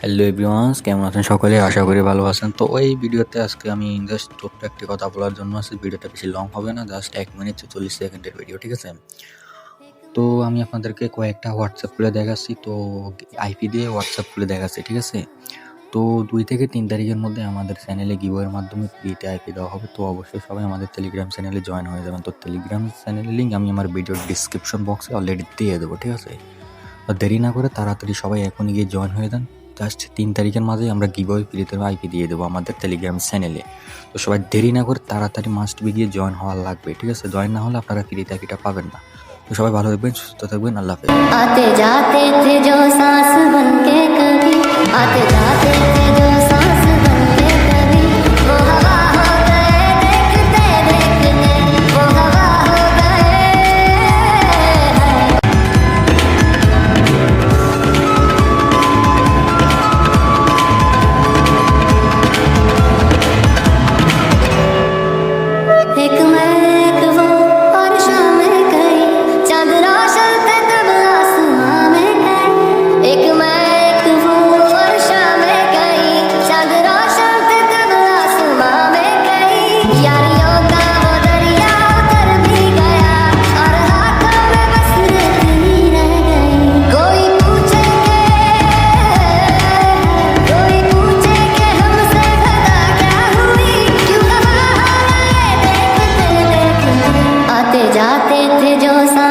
Hello এভরিওয়ান্স কেমন আছেন সকলে? আশা করি ভালো আছেন। তো ওই ভিডিওতে আজকে আমি জাস্ট ছোট্ট একটি কথা বলার জন্য আছে। ভিডিওটা বেশি লং হবে না জাস্ট এক মিনিট চল্লিশ সেকেন্ডের ভিডিও ঠিক আছে? তো আমি আপনাদেরকে কয়েকটা হোয়াটসঅ্যাপ খুলে দেখাচ্ছি। তো আইপি দিয়ে হোয়াটসঅ্যাপ খুলে দেখাচ্ছি, ঠিক আছে? তো দুই থেকে তিন তারিখের মধ্যে আমাদের চ্যানেলে গিভের মাধ্যমে ফ্রিতে আইপি দেওয়া হবে। তো অবশ্যই সবাই আমাদের টেলিগ্রাম চ্যানেলে জয়েন হয়ে যাবেন। তো টেলিগ্রাম চ্যানেলের লিঙ্ক আমি আমার ভিডিওর ডিসক্রিপশন বক্সে অলরেডি দিয়ে দেবো, ঠিক আছে? দেরি না করে তাড়াতাড়ি সবাই এখনই গিয়ে জয়েন হয়ে যান। জাস্ট তিন তারিখের মাঝেই আমরা গিবয় ফ্রিতে আইপি দিয়ে দেবো আমাদের টেলিগ্রাম চ্যানেলে তো সবাই দেরি না করে তাড়াতাড়ি মাস্ট বি গিয়ে জয়েন হওয়া লাগবে, ঠিক আছে? জয়েন না হলে আপনারা ফ্রিতে আইপিটা পাবেন না। তো সবাই ভালো থাকবেন, সুস্থ থাকবেন, আল্লাহ হাফেজ। जाते जाते थे जो सा